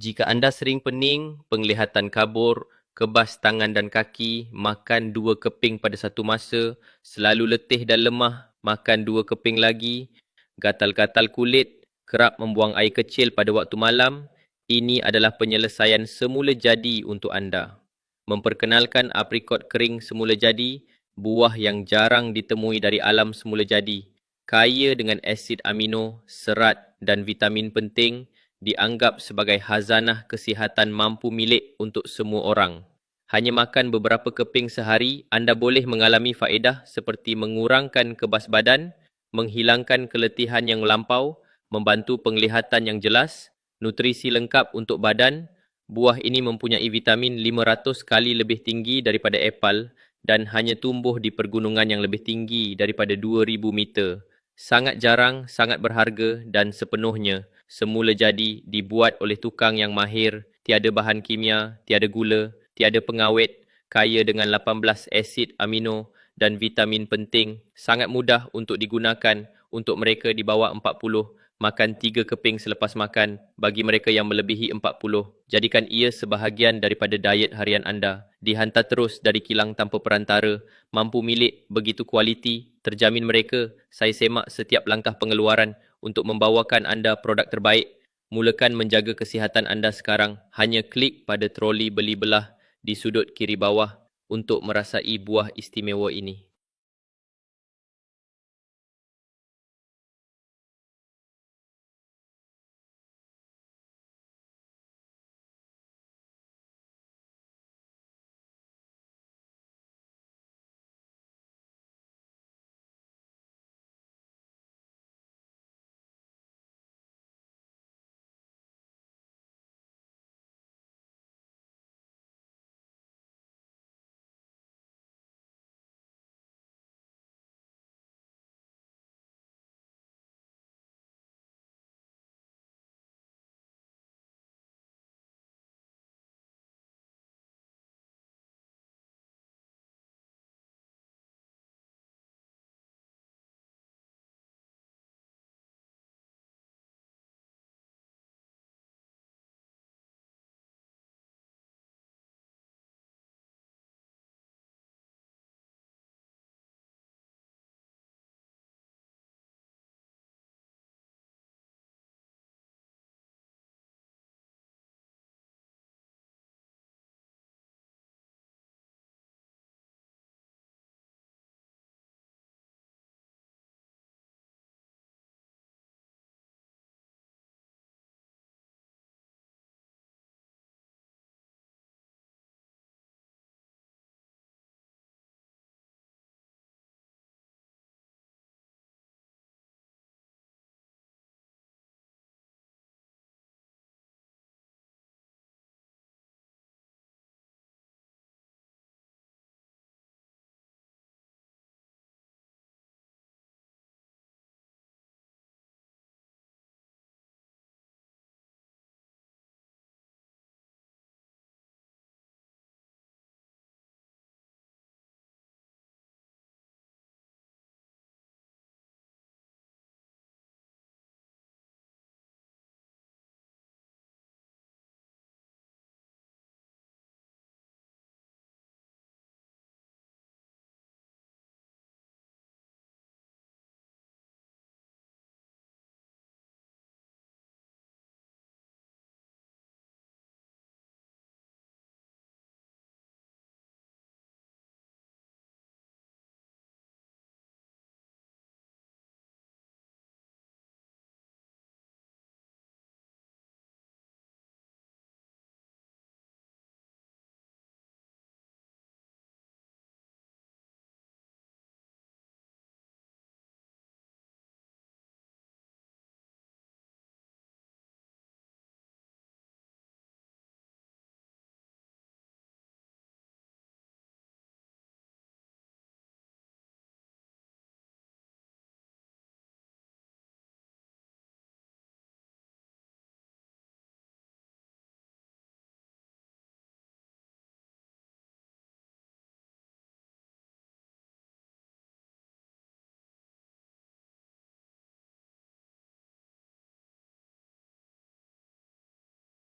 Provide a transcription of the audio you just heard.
Jika anda sering pening, penglihatan kabur, kebas tangan dan kaki, makan dua keping pada satu masa, selalu letih dan lemah, makan dua keping lagi, gatal-gatal kulit, kerap membuang air kecil pada waktu malam, ini adalah penyelesaian semula jadi untuk anda. Memperkenalkan aprikot kering semula jadi, buah yang jarang ditemui dari alam semula jadi, kaya dengan asid amino, serat dan vitamin penting, dianggap sebagai hazanah kesihatan mampu milik untuk semua orang. Hanya makan beberapa keping sehari, anda boleh mengalami faedah seperti mengurangkan kebas badan, menghilangkan keletihan yang melampau, membantu penglihatan yang jelas, nutrisi lengkap untuk badan. Buah ini mempunyai vitamin 500 kali lebih tinggi daripada apple dan hanya tumbuh di pergunungan yang lebih tinggi daripada 2000 meter. Sangat jarang, sangat berharga dan sepenuhnya. Semula jadi dibuat oleh tukang yang mahir, tiada bahan kimia, tiada gula, tiada pengawet, kaya dengan 18 asid amino dan vitamin penting, sangat mudah untuk digunakan untuk mereka di bawah 40, makan 3 keping selepas makan bagi mereka yang melebihi 40. Jadikan ia sebahagian daripada diet harian anda. Dihantar terus dari kilang tanpa perantara, mampu milik begitu kualiti, terjamin mereka, saya semak setiap langkah pengeluaran untuk membawakan anda produk terbaik. Mulakan menjaga kesihatan anda sekarang. Hanya klik pada troli beli belah di sudut kiri bawah untuk merasai buah istimewa ini.